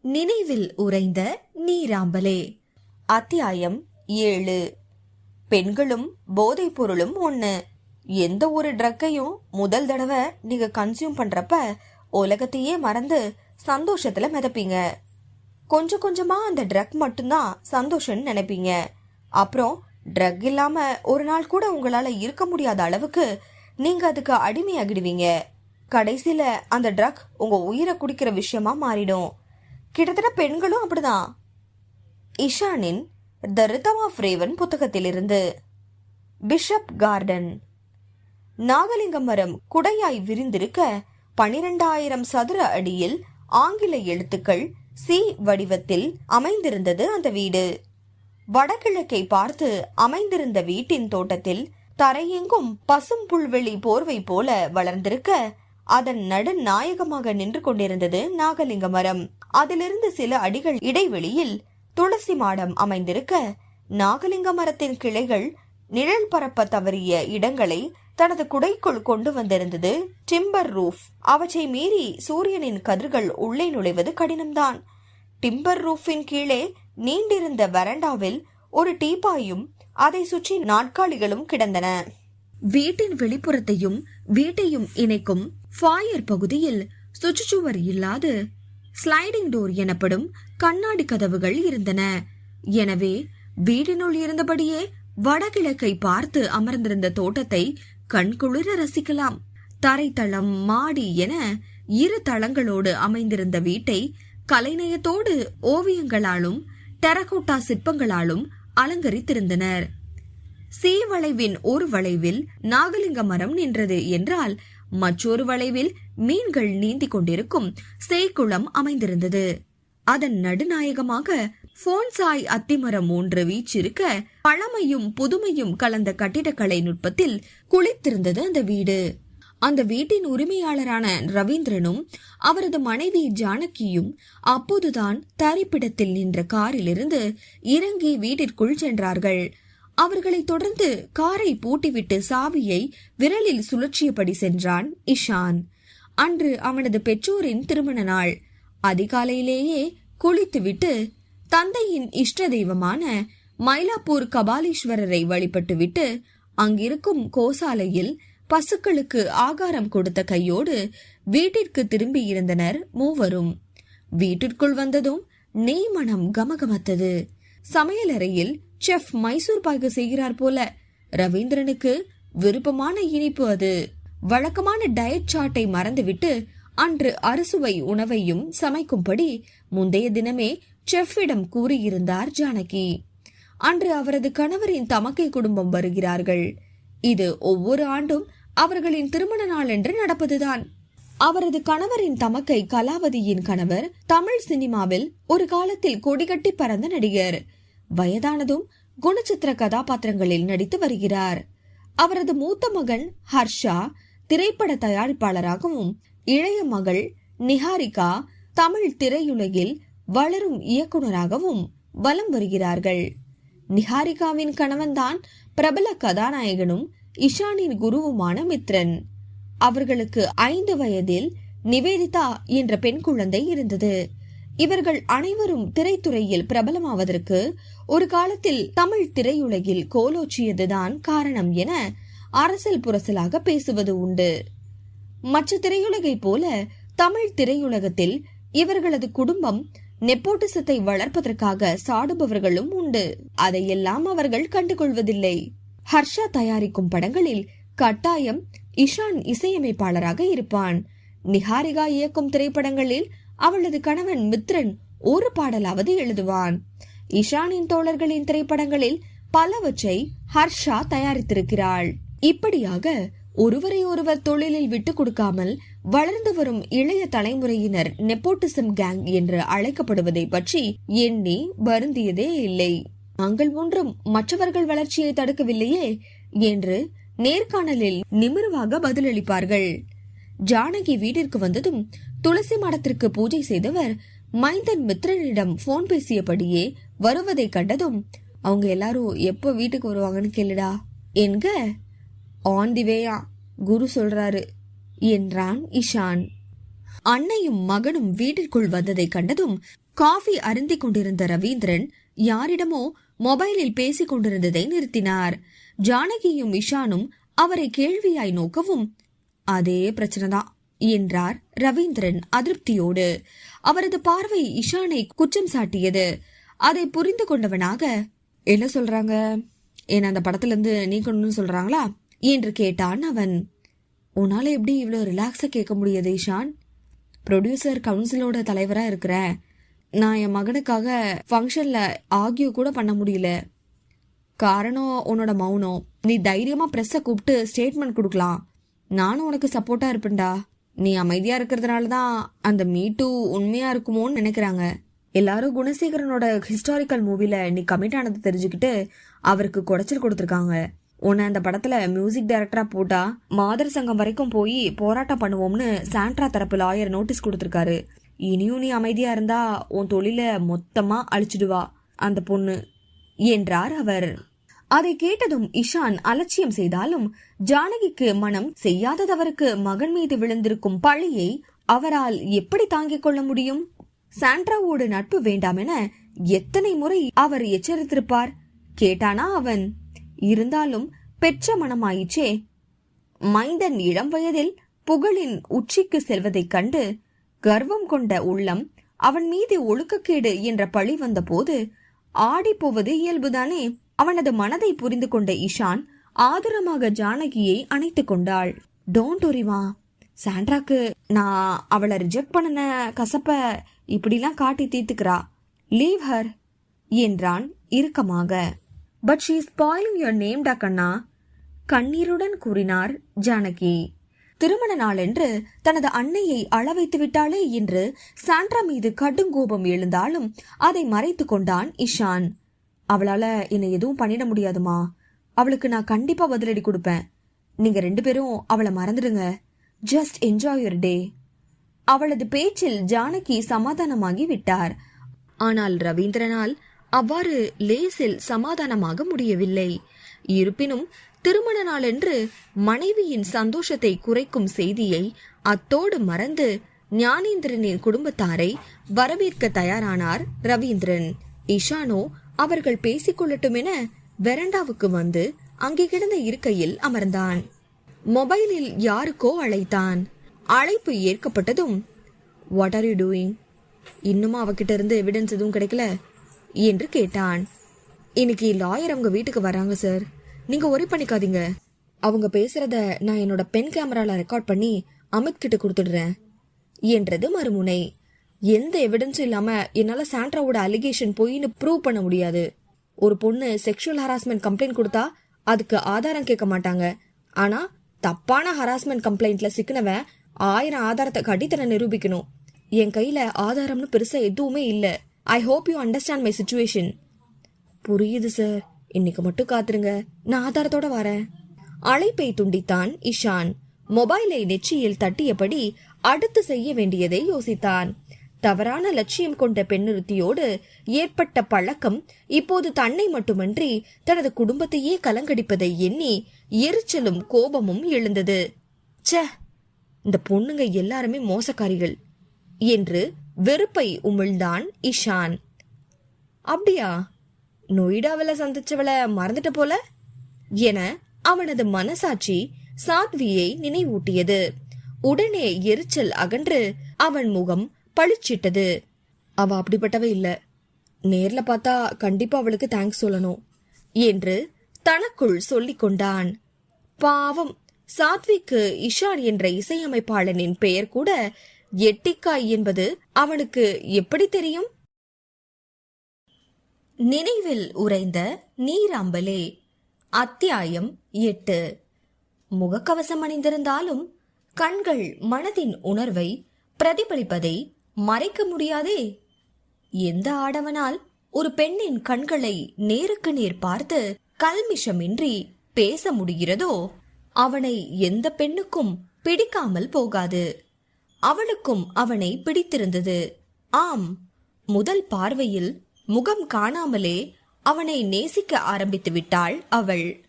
நினைவில் உறைந்த நீராம்பலே. அத்தியாயம் ஏழு. பெண்களும் போதைப் பொருளும் ஒண்ணு. எந்த ஒரு ட்ரக்கையும் முதல் தடவை நீங்க கன்சியூம் பண்றப்ப உலகத்தையே மறந்து சந்தோஷத்துல மிதப்பீங்க. கொஞ்சம் கொஞ்சமா அந்த ட்ரக் மட்டும்தான் சந்தோஷம்னு நினைப்பீங்க. அப்புறம் ட்ரக் இல்லாம ஒரு நாள் கூட உங்களால இருக்க முடியாத அளவுக்கு நீங்க அதுக்கு அடிமையாகிடுவீங்க. கடைசியில அந்த ட்ரக் உங்க உயிரை குடிக்கிற விஷயமா மாறிடும். கிட்டத்தட்ட பெண்களும் அப்படிதான். இஷானின் த ரிதம் ஆஃப் ரேவன் புத்தகத்திலிருந்து. பிஷப் கார்டன் நாகலிங்க மரம் குடையாய் விரிந்திருக்க பனிரெண்டாயிரம் சதுர அடியில் ஆங்கில எழுத்துக்கள் சி வடிவத்தில் அமைந்திருந்தது அந்த வீடு. வடகிழக்கை பார்த்து அமைந்திருந்த வீட்டின் தோட்டத்தில் தரையெங்கும் பசும் புல்வெளி போர்வை போல வளர்ந்திருக்க அதன் நடுநாயகமாக நின்று கொண்டிருந்தது நாகலிங்க மரம் அதிலிருந்து சில அடிகள் இடைவெளியில் துளசி மாடம் அமைந்திருக்க நாகலிங்க மரத்தின் கிளைகள் நிழல் பரப்ப தவறிய இடங்களை தனது குடைக்குள் கொண்டு வந்திருந்தது டிம்பர் ரூஃப். அவற்றை மீறி சூரியனின் கதிர்கள் உள்ளே நுழைவது கடினம்தான். டிம்பர் ரூஃபின் கீழே நீண்டிருந்த வரண்டாவில் ஒரு டீப்பாயும் அதை சுற்றி நாட்காலிகளும் கிடந்தன. வீட்டின் வெளிப்புறத்தையும் வீட்டையும் இணைக்கும் ஃபாயர் பகுதியில் சுற்றுச்சுவர் இல்லாது ஸ்லைடிங் டோர் எனப்படும் கண்ணாடி கதவுகள் இருந்தன. எனவே வீடினுள் இருந்தபடியே வடகிழக்கை பார்த்து அமர்ந்திருந்த தோட்டத்தை கண்குளிர ரசிக்கலாம். தரைத்தளம் மாடி என இரு தளங்களோடு அமைந்திருந்த வீட்டை கலைநயத்தோடு ஓவியங்களாலும் டெரகோட்டா சிற்பங்களாலும் அலங்கரித்திருந்தனர். சி வளைவின் ஒரு வளைவில் நாகலிங்க மரம் நின்றது என்றால் மற்றொரு வளைவில் மீன்கள் நீந்திக் கொண்டிருக்கும் சேய்க்குளம் அமைந்திருந்தது. அதன் நடுநாயகமாக போன்சாய் அத்திமரம் ஒன்று வீச்சிருக்க பழமையும் புதுமையும் கலந்த கட்டிடக்கலை நுட்பத்தில் குளித்திருந்தது அந்த வீடு. அந்த வீட்டின் உரிமையாளரான ரவீந்திரனும் அவரது மனைவி ஜானகியும் அப்போதுதான் தரிப்பிடத்தில் நின்ற காரிலிருந்து இறங்கி வீட்டிற்குள் சென்றார்கள். அவர்களை தொடர்ந்து காரை பூட்டிவிட்டு சாவியை விரலில் சுழற்சியபடி சென்றான் இஷான். அன்று அவனது பெற்றோரின் திருமண நாள். அதிகாலையிலேயே குளித்துவிட்டு தந்தையின் இஷ்ட தெய்வமான மயிலாப்பூர் கபாலீஸ்வரரை வழிபட்டுவிட்டு அங்கிருக்கும் கோசாலையில் பசுக்களுக்கு ஆகாரம் கொடுத்த கையோடு வீட்டிற்கு திரும்பி இருந்தனர் மூவரும். வீட்டிற்குள் வந்ததும் நெய் மனம் கமகமத்தது. சமையலறையில் செஃப் மைசூர் பாய்க்கு செய்கிறார் போல. ரவீந்திரனுக்கு விருப்பமான இனிப்பு அது. வழக்கமான டயட் சார்ட்டை மறந்துவிட்டு அன்று அறுசுவை உணவையும் சமைக்கும்படி முந்தைய தினமே செஃப்பிடம் கூறியிருந்தார் ஜானகி. அன்று அவரது கணவரின் தமக்கை குடும்பம் வருகிறார்கள். இது ஒவ்வொரு ஆண்டும் அவர்களின் திருமண நாள் என்று நடப்பதுதான். அவரது கணவரின் தமக்கை கலாவதியின் கணவர் தமிழ் சினிமாவில் ஒரு காலத்தில் கொடிகட்டி பறந்த நடிகர். வயதானதும் குணச்சித்திர கதாபாத்திரங்களில் நடித்து வருகிறார். அவரது மூத்த மகன் ஹர்ஷா திரைப்பட தயாரிப்பாளராகவும் இளைய மகள் நிஹாரிகா தமிழ் திரையுலகில் வளரும் இயக்குனராகவும் வலம் வருகிறார்கள். நிஹாரிகாவின் கணவன்தான் பிரபல கதாநாயகனும் இஷானின் குருவுமான மித்ரன். அவர்களுக்கு ஐந்து வயதில் நிவேதிதா என்ற பெண் குழந்தை இருந்தது. இவர்கள் அனைவரும் திரைத்துறையில் பிரபலமாவதற்கு ஒரு காலத்தில் தமிழ் திரையுலகில் கோலோச்சியதுதான் காரணம் என அரசல் புரசலாக பேசுவது உண்டு. மற்ற திரையுலகை போல தமிழ் திரையுலகத்தில் இவர்களது குடும்பம் நெப்போட்டிசத்தை வளர்ப்பதற்காக சாடுபவர்களும் உண்டு. அதையெல்லாம் அவர்கள் கண்டுகொள்வதில்லை. ஹர்ஷா தயாரிக்கும் படங்களில் கட்டாயம் இஷான் இசையமைப்பாளராக இருப்பான். நிஹாரிகா இயக்கும் திரைப்படங்களில் அவளது கணவன் மித்ரன் ஒரு பாடலாவது எழுதுவான். இஷானின் தோழர்களின் திரைப்படங்களில் பலவற்றை ஹர்ஷா தயாரித்திருக்கிறாள். இப்படியாக ஒருவரை ஒருவர் தொழிலில் விட்டு கொடுக்காமல் வளர்ந்து வரும் இளைய தலைமுறையினர் நெப்போட்டிசம் கேங் என்று அழைக்கப்படுவதை பற்றி எண்ணி வருந்தியதே இல்லை. நாங்கள் ஒன்றும் மற்றவர்கள் வளர்ச்சியை தடுக்கவில்லையே என்று நேர்காணலில் நிமிர்வாக பதிலளிப்பார்கள். ஜானகி வீட்டிற்கு வந்ததும் துளசி மடத்திற்கு பூஜை செய்தவர் மைந்தன் மித்ரனிடம் போன் பேசியபடியே வருவதை கண்டதும் அவங்க எல்லாரும் எப்போ வீட்டுக்கு வருவாங்கன்னு கேளுடா என்க ஆன் தி வேயா குரு சொல்றாரு என்றான் இஷான். அன்னையும் மகனும் வீட்டிற்குள் வந்ததை கண்டதும் காஃபி அருந்தி கொண்டிருந்த ரவீந்திரன் யாரிடமோ மொபைலில் பேசிக் கொண்டிருந்ததை நிறுத்தினார். ஜானகியும் இஷானும் அவரை கேள்வியாய் நோக்கவும் அதே பிரச்சனைதான் என்றார் ரவீந்திரன் அதிருப்தியோடு. அவரது பார்வை இஷானை குற்றம் சாட்டியது. அதை புரிந்து கொண்டவனாக என்ன சொல்றாங்க? என்ன அந்த படத்துல இருந்து நீக்கணும்னு சொல்றாங்களா? என்று கேட்டான் அவன். உன்னால எப்படி இவ்வளோ ரிலாக்ஸா கேட்க முடியுது இஷான்? ப்ரொடியூசர் கவுன்சிலோட தலைவரா இருக்கிறேன் நான் என் மகனுக்காக ஃபங்க்ஷன்ல ஆகியோ கூட பண்ண முடியல. காரணம் உன்னோட மௌனம். நீ தைரியமா ப்ரெஸ்ஸை கூப்பிட்டு ஸ்டேட்மெண்ட் கொடுக்கலாம். நானும் உனக்கு சப்போர்ட்டா இருப்பேன்டா. நீ அமைதியா இருக்கிறதுனால தான் அந்த மீட்டு உண்மையா இருக்குமோன்னு நினைக்கிறாங்க. எல்லாரும் குணசேகரனோட ஹிஸ்டாரிக்கல் மூவில நீ கமிட் ஆனதை தெரிஞ்சுக்கிட்டு அவருக்கு குடைச்சல் கொடுத்துருக்காங்க. உன்னை அந்த படத்துல மியூசிக் டைரக்டரா போட்டா மாதர் சங்கம் வரைக்கும் போய் போராட்டம் பண்ணுவோம்னு சாண்ட்ரா தரப்பு லாயர் நோட்டீஸ் கொடுத்துருக்காரு. இனியும் நீ அமைதியா இருந்தா உன் தொழில மொத்தமா அழிச்சிடுவா அந்த பொண்ணு என்றார் அவர். அதை கேட்டதும் இஷான் அலட்சியம் செய்தாலும் ஜானகிக்கு மனம் செய்யாத தவறுக்கு மகன் மீது விழுந்திருக்கும் பழியை அவரால் எப்படி தாங்கிக் கொள்ள முடியும்? சாண்ட்ராவோடு நட்பு வேண்டாம் என எத்தனை முறை அவர் எச்சரித்திருப்பார்? கேட்டானா அவன். இருந்தாலும் பெற்ற மனமாயிற்றே. மைந்தன் இளம் வயதில் புகழின் உச்சிக்கு செல்வதைக் கண்டு கர்வம் கொண்ட உள்ளம் அவன் மீது ஒழுக்கக்கேடு என்ற பழி வந்தபோது ஆடிப்போவது இயல்புதானே? அவனது மனதை புரிந்து கொண்ட இஷான் ஆதரமாக ஜானகியை அணைத்து கொண்டாள். டோன்ட் ஒரிமா சாண்ட்ராக்கு நான் அவளை ரிஜெக்ட் பண்ணின கசப்ப இப்படிலாம் காட்டி தீர்த்துக்கிறா. லீவ் ஹர் என்றான் இறுக்கமாக. But she spoiling your name டா கண்ணா கண்ணீருடன் கூறினார் ஜானகி. திருமண நாளென்று தனது அன்னையை அளவைத்து விட்டாளே என்று சாண்ட்ரா மீது கடுங்கோபம் எழுந்தாலும் அதை மறைத்து கொண்டான் இஷான். அவளால என்னை எதுவும் பண்ணிட முடியாதுமா. அவளுக்கு நான் கண்டிப்பா பதிலடி கொடுப்பேன். நீங்க ரெண்டு பேரும் அவளை மறந்துடுங்க. ஜஸ்ட் என்ஜாய் யுவர் டே அவளது பேச்சில் ஜானகி சமாதானமாகி விட்டார். ஆனால் ரவீந்திரனால் அவ்வாறு லேசில் சமாதானமாக முடியவில்லை. இருப்பினும் திருமண நாளன்று மனைவியின் சந்தோஷத்தை குறைக்கும் செய்தியை அத்தோடு மறந்து ஞானேந்திரனின் குடும்பத்தாரை வரவேற்க தயாரானார் ரவீந்திரன். இஷானோ அவர்கள் பேசிக்கொள்ளட்டும் என வெரண்டாவுக்கு வந்து அங்கே கிடந்த இருக்கையில் அமர்ந்தான். மொபைலில் யாருக்கோ அழைத்தான். அழைப்பு ஏற்கப்பட்டதும் வாட் ஆர் யூ டூயிங் இன்னுமா அவகிட்ட இருந்து எவிடன்ஸ் எதுவும் கிடைக்கல? என்று கேட்டான். இன்னைக்கு லாயர் அவங்க வீட்டுக்கு வராங்க சார் நீங்க ஒரி பண்ணிக்காதீங்க. அவங்க பேசுறத நான் என்னோட பென் கேமரால ரெக்கார்ட் பண்ணி அமித் கிட்ட கொடுத்துடுறேன். என்றது மறுமுனை. எந்த எவிடன்ஸும் இல்லாம என்னால சாண்ட்ராவோட அலிகேஷன் பொய்ன்னு ப்ரூவ் பண்ண முடியாது. ஒரு பொண்ணு செக்ஷுவல் ஹராஸ்மெண்ட் கம்ப்ளைண்ட் கொடுத்தா அதுக்கு ஆதாரம் கேட்க மாட்டாங்க. ஆனா தப்பான ஹராஸ்மெண்ட் கம்ப்ளைண்ட்ல சிக்கினவன் ஆயிரம் ஆதாரத்தை காட்டி தன்னை நிரூபிக்கணும். என் கையில ஆதாரம்னு பெருசா எதுவுமே இல்ல. I hope you understand my situation புரியுது சார் இன்னைக்கு மட்டும் காத்துருங்க. நான் ஆதாரத்தோட வரேன். அழைப்பை துண்டித்தான் இஷான். மொபைலை நெற்றியில் தட்டியபடி அடுத்து செய்ய வேண்டியதை யோசித்தான். தவறான லட்சியம் கொண்ட பெண்ணிருத்தியோடு ஏற்பட்ட பழக்கம் இப்போது தன்னை மட்டுமன்றி தனது குடும்பத்தையே கலங்கடிப்பதை எண்ணி எரிச்சலும் கோபமும் எழுந்தது. ச இந்த பொண்ணுங்க எல்லாருமே மோசக்காரிகள் என்று வெறுப்பை உமிழ்ந்தான் இஷான். அப்படியா? நொய்டாவில் சந்திச்சவள மறந்துட்ட போல? என அவனது மனசாட்சி சாத்வியை நினைவூட்டியது. உடனே எரிச்சல் அகன்று அவன் முகம் பளிச்சிட்டது. அவ அப்படிப்பட்டவ இல்ல. நேர்ல பார்த்தா கண்டிப்பா அவளுக்கு தேங்க்ஸ் சொல்லணும் என்று தனக்குள் சொல்லிக் கொண்டான். பாவம் சாத்விக்கு இஷான் என்ற இசையமைப்பாளனின் பெயர் கூட எட்டிக்காய் என்பது அவனுக்கு எப்படி தெரியும்? நினைவில் உறைந்த நீராம்பலே அத்தியாயம் எட்டு. முகக்கவசம் அணிந்திருந்தாலும் கண்கள் மனதின் உணர்வை பிரதிபலிப்பதை மறைக்க முடியாதே? எந்த ஆடவனால்? ஒரு பெண்ணின் கண்களை நேருக்கு நேர் பார்த்து கல்மிஷமின்றி பேச முடிகிறதோ அவனை எந்த பெண்ணுக்கும் பிடிக்காமல் போகாது. அவளுக்கும் அவனை பிடித்திருந்தது. ஆம் முதல் பார்வையில் முகம் காணாமலே அவனை நேசிக்க ஆரம்பித்து விட்டாள் அவள்.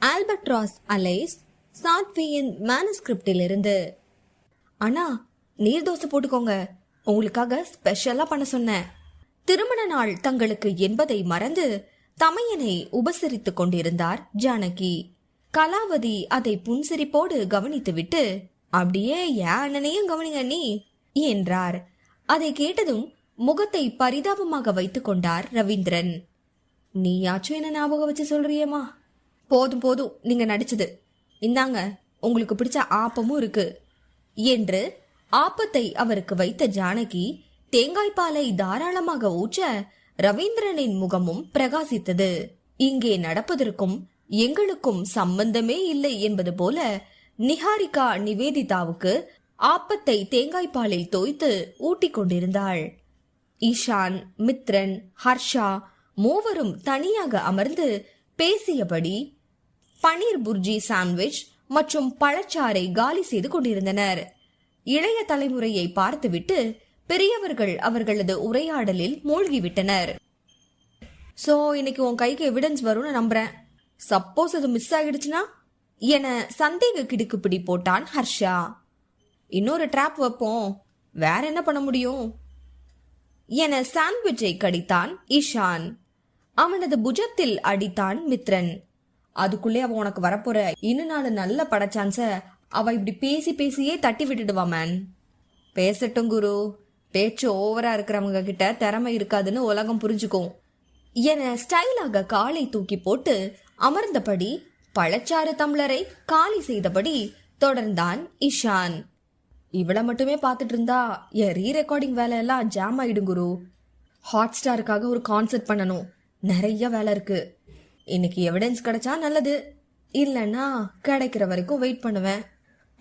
ஆல்பட்ராஸ் அலைஸ் சாத்வியின் மேனஸ்கிரிப்டிலிருந்து அண்ணா நீர் தோசை போட்டுக்கோங்க. உங்களுக்காக ஸ்பெஷலா பண்ண சொன்னேன். திருமண நாள் தங்களுக்கு என்பதை மறந்து தமையனை உபசரித்துக் கொண்டிருந்தார் ஜானகி. கலாவதி அதை புன்சிரிப்போடு கவனித்துவிட்டு அப்படியே ஏன் அண்ணனையும் கவனிங்க நீ என்றார். அதை கேட்டதும் முகத்தை பரிதாபமாக வைத்துக் கொண்டார் ரவீந்திரன். நீயாச்சும் என்ன ஞாபகம் வச்சு சொல்றியேமா போதும் போதும் நீங்க நடிச்சது. இந்தாங்க உங்களுக்கு பிடிச்ச ஆப்பமும் இருக்கு என்று ஆப்பத்தை அவருக்கு வைத்த ஜானகி தேங்காய் பாலை தாராளமாக ஊற்ற ரவீந்திரனின் முகமும் பிரகாசித்தது. இங்கே நடப்பதற்கும் எங்களுக்கும் சம்பந்தமே இல்லை என்பது போல நிஹாரிகா நிவேதிதாவுக்கு ஆப்பத்தை தேங்காய் பாலில் தோய்த்து ஊட்டிக் கொண்டிருந்தாள். ஈஷான் மித்ரன் ஹர்ஷா மூவரும் தனியாக அமர்ந்து பேசியபடி பனீர் புர்ஜி சாண்ட்விச் மற்றும் பழச்சாறை காலி செய்து கொண்டிருந்தனர். இளைய தலைமுறையை பார்த்துவிட்டு பெரியவர்கள் அவர்களது உரையாடலில் மூழ்கிவிட்டனர். சோ இன்னைக்கு உன் கைக்கு எவிடன்ஸ் வரும்னு நம்புறேன். சப்போஸ் அது மிஸ் ஆகிடுச்சுன்னா என சந்தேக கிடுக்குப்பிடி போட்டான் ஹர்ஷா. இன்னொரு ட்ராப் வைப்போம். வேற என்ன பண்ண முடியும்? என சாண்ட்விச்சை கடித்தான் ஈஷான். அவனது புஜத்தில் அடித்தான் மித்ரன். அதுக்குள்ளே அவன் உனக்கு வரப்போற இன்னும் நாலு நல்ல பட அவள் அவ இப்படி பேசி பேசியே தட்டி விட்டுடுவா மேன் பேசட்டும் குரு. பேச்சு ஓவரா இருக்கிறவங்க கிட்ட திறமை இருக்காதுன்னு உலகம் புரிஞ்சுக்கும் என ஸ்டைலாக காலை தூக்கி போட்டு அமர்ந்தபடி பழச்சாறு தம்ளரை காலி செய்தபடி தொடர்ந்தான் இஷான். இவளை மட்டுமே பார்த்துட்டு இருந்தா என் ரீ ரெக்கார்டிங் வேலையெல்லாம் ஜாம் ஆயிடும் குரு. ஹாட் ஸ்டாருக்காக ஒரு கான்சர்ட் பண்ணணும். நிறைய வேலை இருக்கு. இன்னைக்கு எவிடன்ஸ் கிடைச்சா நல்லது. இல்லைன்னா கிடைக்கிற வரைக்கும் வெயிட் பண்ணுவேன்.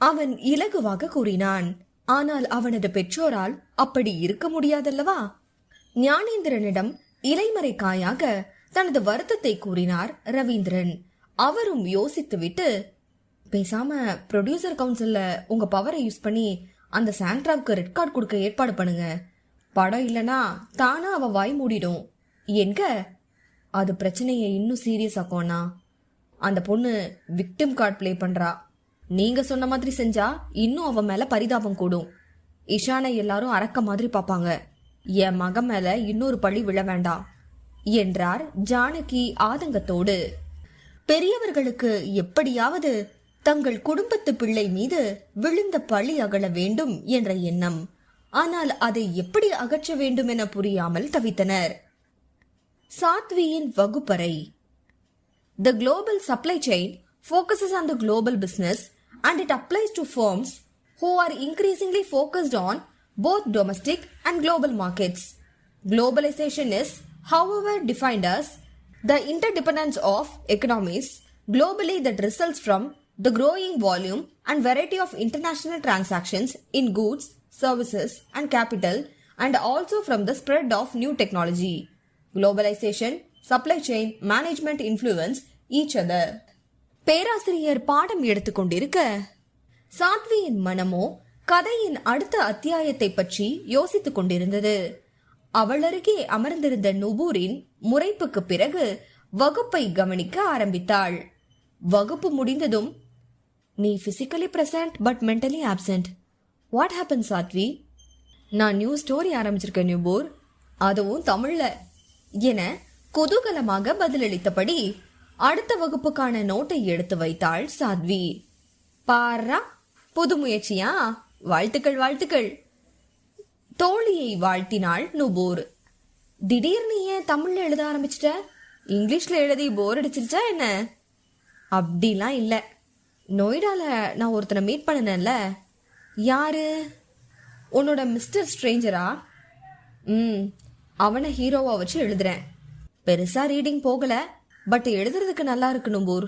அவன் இலகுவாக கூறினான். ஆனால் அவனது பெற்றோரால் அப்படி இருக்க முடியாதல்லவா? ஞானேந்திரனிடம் இலைமறைக்காயாக தனது வருத்தத்தை கூறினார் ரவீந்திரன். அவரும் யோசித்துவிட்டு பேசாம ப்ரொடியூசர் கவுன்சில்ல உங்க பவரை யூஸ் பண்ணி அந்த சாண்ட்ராவுக்கு ரெட் கார்டு கொடுக்க ஏற்பாடு பண்ணுங்க. படம் இல்லனா தானா அவ வாய் மூடிடும். என்க அது பிரச்சனையை இன்னும் சீரியஸ் ஆக்கோனா அந்த பொண்ணு விக்டிம் கார்டு ப்ளே பண்றா. நீங்க சொன்ன மாதிரி செஞ்சா இன்னும் அவன் மேல பரிதாபம் கூடும். இஷானை எல்லாரும் அரக்க மாதிரி பார்ப்பாங்க. என் மகன் மேல இன்னொரு பழி விழ வேண்டாம் என்றார் ஜானகி ஆதங்கத்தோடு. பெரியவர்களுக்கு எப்படியாவது தங்கள் குடும்பத்து பிள்ளை மீது விழுந்த பழி அகல வேண்டும் என்ற எண்ணம். ஆனால் அதை எப்படி அகற்ற வேண்டும் என புரியாமல் தவித்தனர். சாத்வியின் வகுப்பறை. The global supply chain focuses on the global business and it applies to firms who are increasingly focused on both domestic and global markets. Globalization is, however, defined as the interdependence of economies globally that results from the growing volume and variety of international transactions in goods, services, and capital, and also from the spread of new technology. Globalization, supply chain, management influence each other. பேராசிரியர் பாடம் எடுத்துக்கொண்டிருக்க சாத்வியின் மனமோ கதையின் அடுத்த அத்தியாயத்தை பற்றி யோசித்துக் கொண்டிருந்தது. அவள் அருகே அமர்ந்திருந்த நுபூரின் முறைப்புக்கு பிறகு வகுப்பை கவனிக்க ஆரம்பித்தாள். வகுப்பு முடிந்ததும் நீ physically present but mentally absent what happen Sadhvi? நான் நியூ ஸ்டோரி ஆரம்பிச்சிருக்கேன் நியூபூர் அதுவும் தமிழ்ல. என குதூகலமாக பதிலளித்தபடி அடுத்த வகுப்புக்கான நோட்டை எடுத்து வைத்தாள் சாத்வி. பாரா புது முயற்சியா? வாழ்த்துக்கள் வாழ்த்துக்கள். தோழியை வாழ்த்தினாள் நுபூர். திடீர்னு ஏன் தமிழ்ல எழுத ஆரம்பிச்சிட்ட? இங்கிலீஷ்ல எழுதி போர் அடிச்சிருச்சா என்ன? அப்படிலாம் இல்ல. நொய்டால நான் ஒருத்தனை மீட் பண்ணினேன்ல. யாரு? உன்னோட மிஸ்டர் ஸ்ட்ரேஞ்சரா ம் அவனை ஹீரோவா வச்சு எழுதுறேன். பெருசா ரீடிங் போகல. பட் எழுதுறதுக்கு நல்லா இருக்கணும் போர்.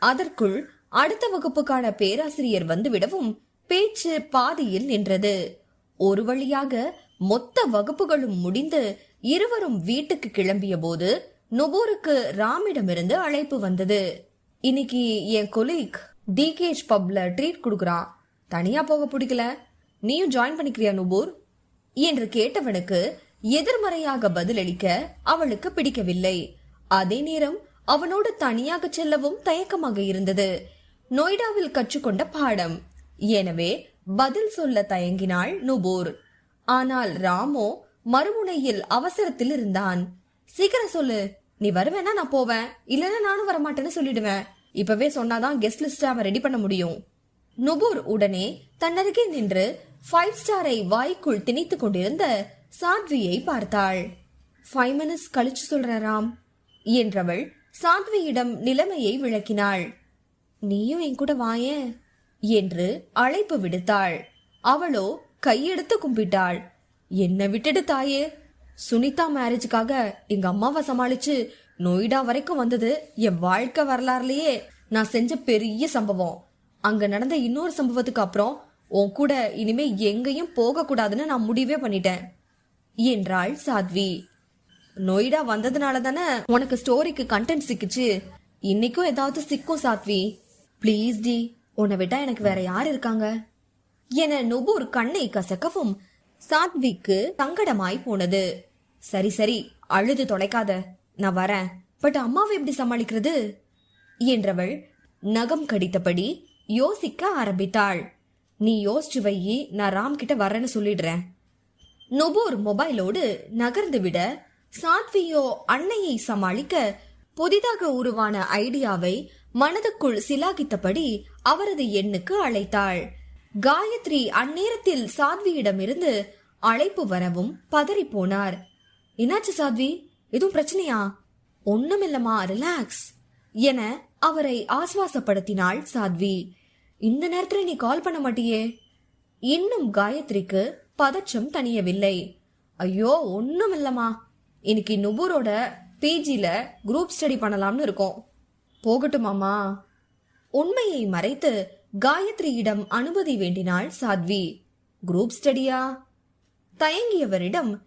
அதற்குள் அடுத்த வகுப்புக்கான பேராசிரியர் வந்துவிடவும் பேச்சு பாதியில் நின்றது. ஒரு வழியாக மொத்த வகுப்புகளும் முடிந்து இருவரும் வீட்டுக்கு கிளம்பிய போது நுபூருக்கு ராமிடமிருந்து அழைப்பு வந்தது. இன்னைக்கு என் கொலீக் டிகேஜ் பப்ல ட்ரீட் கொடுக்குறான் தனியா போக பிடிக்கல. நீயும் ஜாயின் பண்ணிக்கிறியா நுபூர்? என்று கேட்டவனுக்கு எதிர்மறையாக பதிலளிக்க அவளுக்கு பிடிக்கவில்லை. அதே நேரம் அவனோடு தனியாக செல்லவும் தயக்கமாக இருந்தது. நொய்டாவில் கற்றுக்கொண்ட பாடம். எனவே பதில் சொல்ல தயங்கினாள் நுபூர். ஆனால் ராமோ மறுமுனையில் அவசரத்தில் இருந்தான். சீக்கிரம் சொல்லு. நீ வருவேனா நான் போவேன்? இல்லைன்னா நானும் வரமாட்டேன்னு சொல்லிடுவேன். இப்பவே சொன்னாதான் கெஸ்ட் லிஸ்ட் அவன் ரெடி பண்ண முடியும். நுபூர் உடனே தன்னருகே நின்று ஃபைவ் ஸ்டாரை வாய்க்குள் திணித்துக் கொண்டிருந்த சாத்வியை பார்த்தாள். ஃபைவ் மினிட்ஸ் கழிச்சு சொல்ற ராம். என்றவள் சாத்வியிடம் நிலைமையை விளக்கினாள். நீயும் என் கூட வாயேன் என்று அழைப்பு விடுத்தாள். அவளோ கையெடுத்து கும்பிட்டாள். என்ன விட்டுடு தாயே. சுனிதா மேரேஜுக்காக எங்க அம்மாவை சமாளிச்சு நொய்டா வரைக்கும் வந்தது என் வாழ்க்கை வரலாறுலயே நான் செஞ்ச பெரிய சம்பவம். அங்க நடந்த இன்னொரு சம்பவத்துக்கு அப்புறம் உன் கூட இனிமே எங்கேயும் போக கூடாதுன்னு நான் முடிவே பண்ணிட்டேன் என்றாள் சாத்வி. நொய்டா வந்ததுனால தானே உனக்கு ஸ்டோரிக்கு கண்டென்ட் சிக்கிச்சு? இன்னைக்கும் ஏதாவது சிக்கும் சாத்வி. ப்ளீஸ் டி உன்னை விட்டா எனக்கு வேற யார் இருக்காங்க? என நுபுர் கண்ணை கசக்கவும் சாத்விக்கு சங்கடமாய் போனது. சரி சரி அழுது தொலைக்காத. நான் வரேன். பட் அம்மாவை எப்படி சமாளிக்கிறது? என்றவள் நகம் கடித்தபடி யோசிக்க ஆரம்பித்தாள். நீ யோசிச்சு வையி நான் ராம் கிட்ட வரேன்னு சொல்லிடுறேன். நுபூர் மொபைலோடு நகர்ந்து விட சாத்வியோ அன்னையை சமாளிக்க புதிதாக உருவான ஐடியாவை மனதுக்குள் சிலாகித்தபடி அவரது எண்ணுக்கு அழைத்தாள். காயத்ரி அந்நேரத்தில் சாத்வியிடமிருந்து அழைப்பு வரவும் பதறி போனார் என்னாச்சு சாத்வி? எதுவும் பிரச்சனையா? ஒண்ணுமில்லமா ரிலாக்ஸ் என அவரை ஆஸ்வாசப்படுத்தினாள் சாத்வி. இந்த நேரத்துல நீ கால் பண்ண மாட்டியே? இன்னும் காயத்ரிக்கு பதற்றம் தணியவில்லை. ஐயோ ஒண்ணும் இல்லம்மா இன்னைக்கு நுபுரோட பிஜியில் குரூப் ஸ்டடி பண்ணலாம்னு இருக்கோம். போகட்டுமாமா உண்மையை மறைத்து காயத்ரியிடம் அனுமதி வேண்டினாள் சாத்வி. குரூப் ஸ்டடியா தயங்கியவரிடம்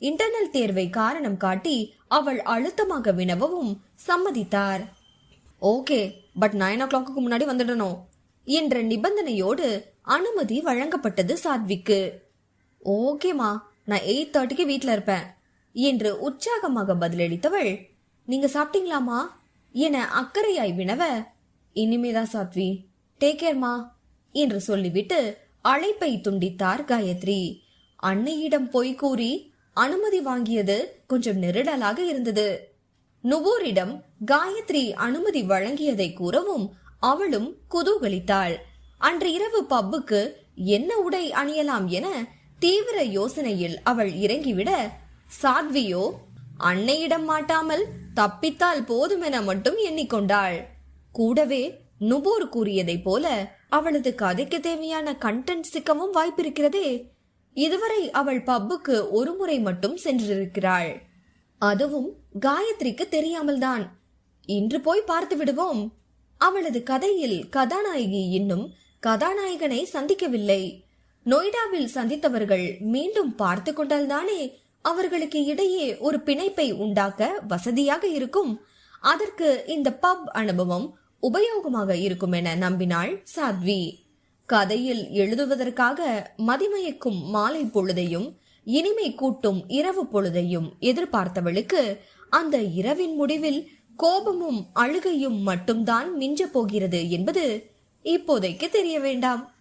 இன்டர்னல் தேர்வை காரணம் காட்டி அவள் அழுத்தமாக வினவவும் சம்மதித்தார். Okay but nine O clock முன்னாடி வந்துடணும் என்ற நிபந்தனையோடு அனுமதி வழங்கப்பட்டது சாத்விக்கு. ஓகேமா நான் எயிட் தேர்ட்டிக்கு வீட்டில் இருப்பேன். என்று உற்சாகமாக பதிலளித்தவள் நீங்க சாப்பிட்டீங்களாமா என அக்கறையாய் வினவ இனிமேதான் சாத்வி டேக் கேர்மா என்று சொல்லிவிட்டு அழைப்பை துண்டித்தார் காயத்ரி. அன்னையிடம் பொய் கூறி அனுமதி வாங்கியது கொஞ்சம் நெருடலாக இருந்தது. நுபூரிடம் காயத்ரி அனுமதி வழங்கியதை கூறவும் அவளும் குதூகலித்தாள். அன்று இரவு பப்புக்கு என்ன உடை அணியலாம் என தீவிர யோசனையில் அவள் இறங்கிவிட சாத்வியோ அன்னையிடம் மாட்டாமல் தப்பித்தால் போதுமென மட்டும் எண்ணிக்கொண்டாள். கூடவே நுபூர் கூறியதைப் போல அவளது கதைக்கு தேவையான கண்டென்ட் சிக்கவும் வாய்ப்பிருக்கிறதே. இதுவரை அவள் பப்புக்கு ஒரு முறை மட்டும் சென்றிருக்கிறாள். அதுவும் காயத்ரிக்கு தெரியாமல்தான். இன்று போய் பார்த்து விடுவோம். அவளது கதையில் கதாநாயகி இன்னும் கதாநாயகனை சந்திக்கவில்லை. நொய்டாவில் சந்தித்தவர்கள் மீண்டும் பார்த்து கொண்டால்தானே அவர்களுக்கு இடையே ஒரு பிணைப்பை உண்டாக்க வசதியாக இருக்கும். அதற்கு இந்த பப் அனுபவம் உபயோகமாக இருக்கும் என நம்பினாள் சாத்வி. கதையில் எழுதுவதற்காக மதிமயக்கும் மாலை பொழுதையும் இனிமை கூட்டும் இரவு பொழுதையும் எதிர்பார்த்தவளுக்கு அந்த இரவின் முடிவில் கோபமும் அழுகையும் மட்டும்தான் மிஞ்ச போகிறது என்பது இப்போதைக்கு தெரிய வேண்டாம்.